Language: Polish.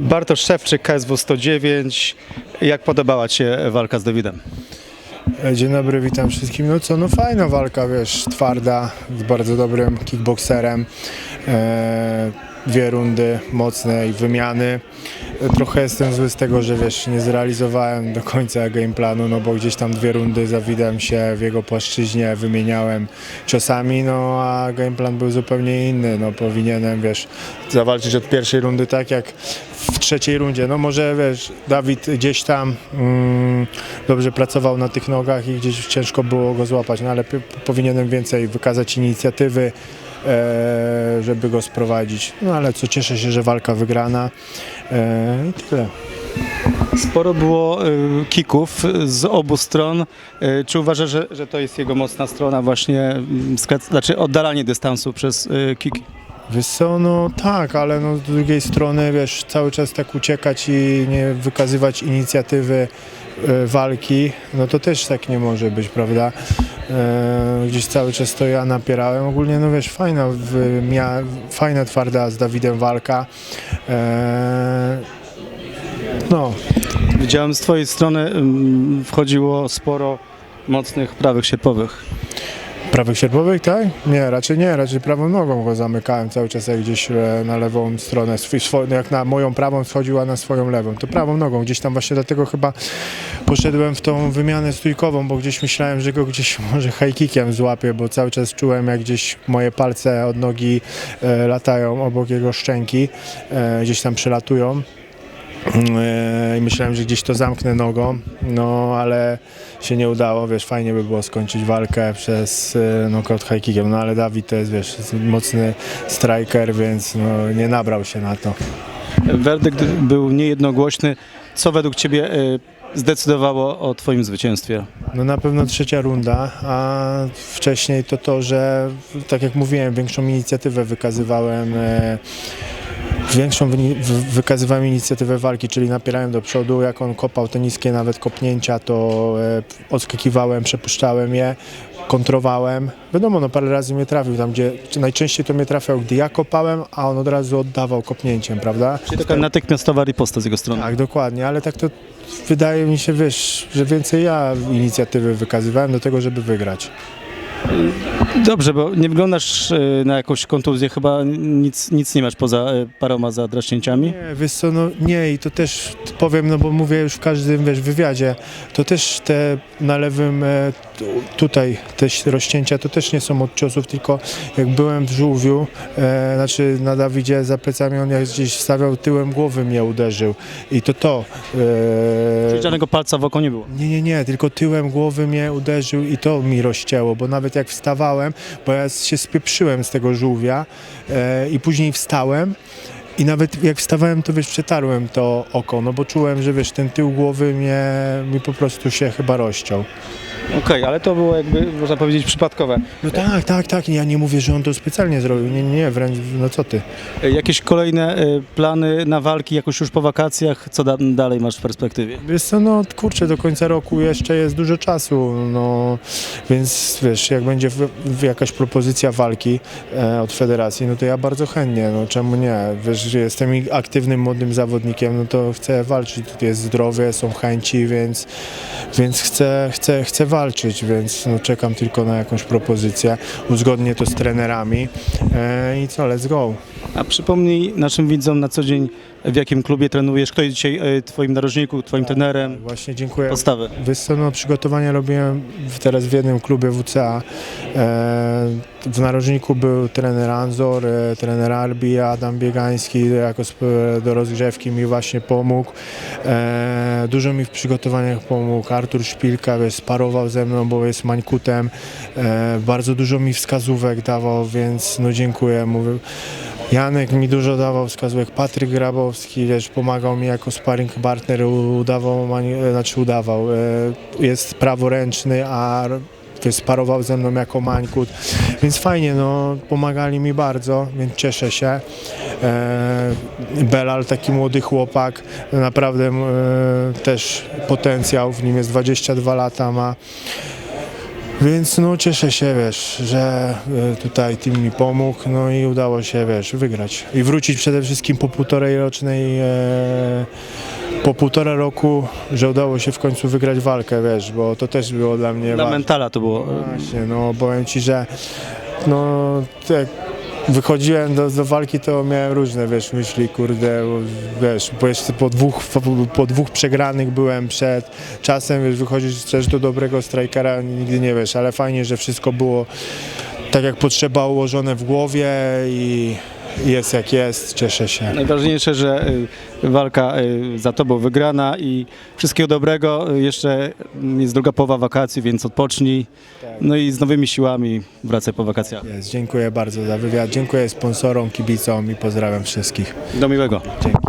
Bartosz Szewczyk, KSW 109. Jak podobała Ci się walka z Dawidem? E, Dzień dobry, witam wszystkim. No co, no fajna walka, wiesz, twarda, z bardzo dobrym kickboxerem. E, dwie rundy mocnej wymiany. Trochę jestem zły z tego, że wiesz, nie zrealizowałem do końca game planu, no bo gdzieś tam dwie rundy zawidłem się w jego płaszczyźnie, wymieniałem ciosami, no a game plan był zupełnie inny. No powinienem, wiesz, zawalczyć od pierwszej rundy tak jak w trzeciej rundzie. No może wiesz, Dawid gdzieś tam mm, dobrze pracował na tych nogach i gdzieś ciężko było go złapać, no ale powinienem więcej wykazać inicjatywy, żeby go sprowadzić. No ale co, cieszę się, że walka wygrana e, i tyle. Sporo było y, kików z obu stron. Czy uważasz, że, że to jest jego mocna strona, właśnie znaczy oddalanie dystansu przez kiki? Wiesz co, no tak, ale no z drugiej strony, wiesz, cały czas tak uciekać i nie wykazywać inicjatywy e, walki, no to też tak nie może być, prawda? E, gdzieś cały czas to ja napierałem. Ogólnie, no wiesz, fajna, wymia- fajna twarda z Dawidem walka. E, no, Widziałem z Twojej strony ym, wchodziło sporo mocnych prawych sierpowych. Prawych sierpowych, tak? Nie, raczej nie, raczej prawą nogą go zamykałem cały czas jak gdzieś e, na lewą stronę, jak na moją prawą schodziła na swoją lewą, to prawą nogą, gdzieś tam właśnie dlatego chyba poszedłem w tą wymianę stójkową, bo gdzieś myślałem, że go gdzieś może high kickiem złapię, bo cały czas czułem jak gdzieś moje palce od nogi e, latają obok jego szczęki, e, gdzieś tam przelatują. E, I myślałem, że gdzieś to zamknę nogą, no ale się nie udało, wiesz, fajnie by było skończyć walkę przez e, knockout high kickiem, no ale Dawid to jest, wiesz, mocny striker, więc no, nie nabrał się na to. Werdykt był niejednogłośny. Co według Ciebie y, zdecydowało o Twoim zwycięstwie? No na pewno trzecia runda, a wcześniej to to, że tak jak mówiłem, większą inicjatywę wykazywałem. Większą wykazywałem inicjatywę walki, czyli napierałem do przodu. Jak on kopał te niskie nawet kopnięcia, to e, odskakiwałem, przepuszczałem je, kontrowałem. Wiadomo, no parę razy mnie trafił tam, gdzie najczęściej to mnie trafiał, gdy ja kopałem, a on od razu oddawał kopnięciem, prawda? Czyli taka natychmiastowa riposta z jego strony. Tak, dokładnie, ale tak to wydaje mi się, wiesz, że więcej ja inicjatywy wykazywałem do tego, żeby wygrać. Dobrze, bo nie wyglądasz y, na jakąś kontuzję, chyba nic, nic nie masz poza y, paroma zadraśnięciami. Nie, wiesz co, no nie i to też powiem, no bo mówię już w każdym, wiesz, wywiadzie, to też te na lewym, e, tutaj te rozcięcia to też nie są od ciosów, tylko jak byłem w żółwiu, e, znaczy na Dawidzie za plecami on jak gdzieś stawiał tyłem głowy mnie uderzył i to to. E, Czyli żadnego palca w oko nie było. Nie, nie, nie, tylko tyłem głowy mnie uderzył i to mi rozcięło, bo nawet jak wstawałem, bo ja się spieprzyłem z tego żółwia e, i później wstałem i nawet jak wstawałem, to wiesz, przetarłem to oko, no bo czułem, że wiesz, ten tył głowy mnie, mi po prostu się chyba rozciął. Okej, ale to było jakby, można powiedzieć, przypadkowe. No tak, tak, tak, ja nie mówię, że on to specjalnie zrobił, nie, nie, wręcz, no co ty. Y, Jakieś kolejne y, plany na walki, jakoś już po wakacjach? Co da, dalej masz w perspektywie? Wiesz co, no kurczę, do końca roku jeszcze jest dużo czasu, no więc wiesz, jak będzie w, w jakaś propozycja walki e, od federacji, no to ja bardzo chętnie, no czemu nie, wiesz, że jestem i aktywnym, młodym zawodnikiem, no to chcę walczyć, tutaj jest zdrowie, są chęci, więc, więc chcę, chcę, chcę walczyć, więc no, czekam tylko na jakąś propozycję, uzgodnię to z trenerami e, i co, let's go. A przypomnij naszym widzom na co dzień, w jakim klubie trenujesz, kto jest dzisiaj y, twoim narożniku, twoim trenerem, Właśnie dziękuję. Wiesz co, no, przygotowania robiłem w, teraz w jednym klubie WCA. E, w narożniku był trener Anzor, e, trener Arbi, Adam Biegański jako sp- do rozgrzewki mi właśnie pomógł. E, dużo mi w przygotowaniach pomógł Artur Szpilka, wiesz, sparował ze mną, bo jest mańkutem. E, bardzo dużo mi wskazówek dawał, więc no dziękuję. Mówię, Janek mi dużo dawał wskazówek, Patryk Grabowski wiesz, pomagał mi jako sparring partner, udawał, znaczy udawał, e, jest praworęczny, a sparował ze mną jako mańkut, więc fajnie, no pomagali mi bardzo, więc cieszę się. E, Belal, taki młody chłopak, naprawdę e, też potencjał, w nim jest 22 lata, ma Więc no cieszę się, wiesz, że e, tutaj team mi pomógł, no i udało się, wiesz, wygrać. I wrócić przede wszystkim po półtorej rocznej, e, po półtora roku, że udało się w końcu wygrać walkę, wiesz, bo to też było dla mnie Dla ważne. mentala to było. Właśnie, no powiem Ci, że no jak wychodziłem do, do walki, to miałem różne, wiesz, myśli, kurde, wiesz, bo jeszcze po dwóch, po dwóch przegranych byłem przed czasem, wiesz, wychodzisz też do dobrego strajkera, nigdy nie wiesz, ale fajnie, że wszystko było tak jak potrzeba ułożone w głowie i jest jak jest, cieszę się. Najważniejsze, że y, walka y, za tobą wygrana i wszystkiego dobrego. Jeszcze jest druga połowa wakacji, więc odpocznij. No i z nowymi siłami wracaj po wakacjach. Jest, dziękuję bardzo za wywiad, dziękuję sponsorom, kibicom i pozdrawiam wszystkich. Do miłego. Dzięki.